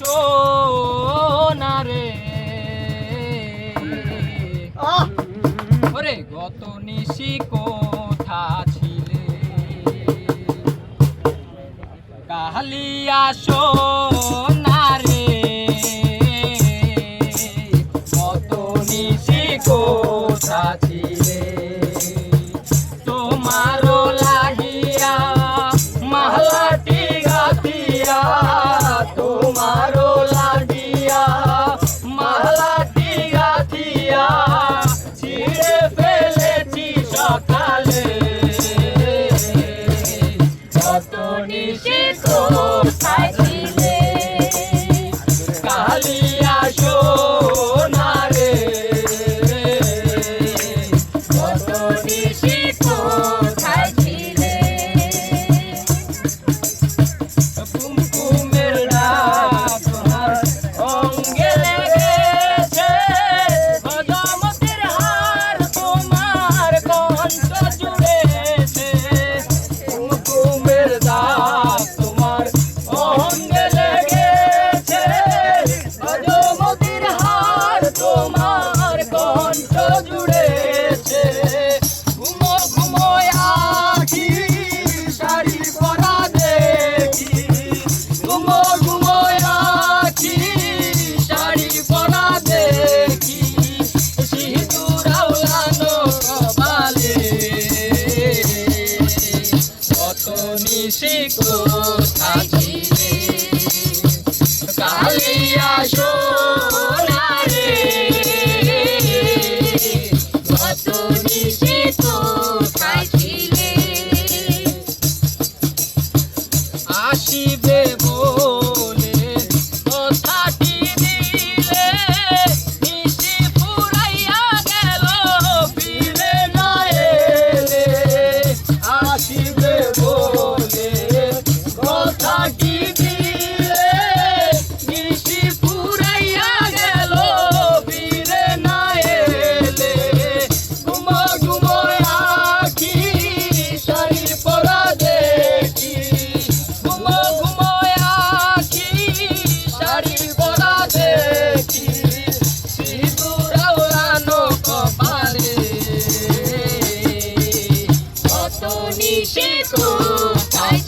সোনারে ওরে গত নিশি কোথা ছিলে? কাহালিয়া সোনা সে কোথা কিসে কোথায়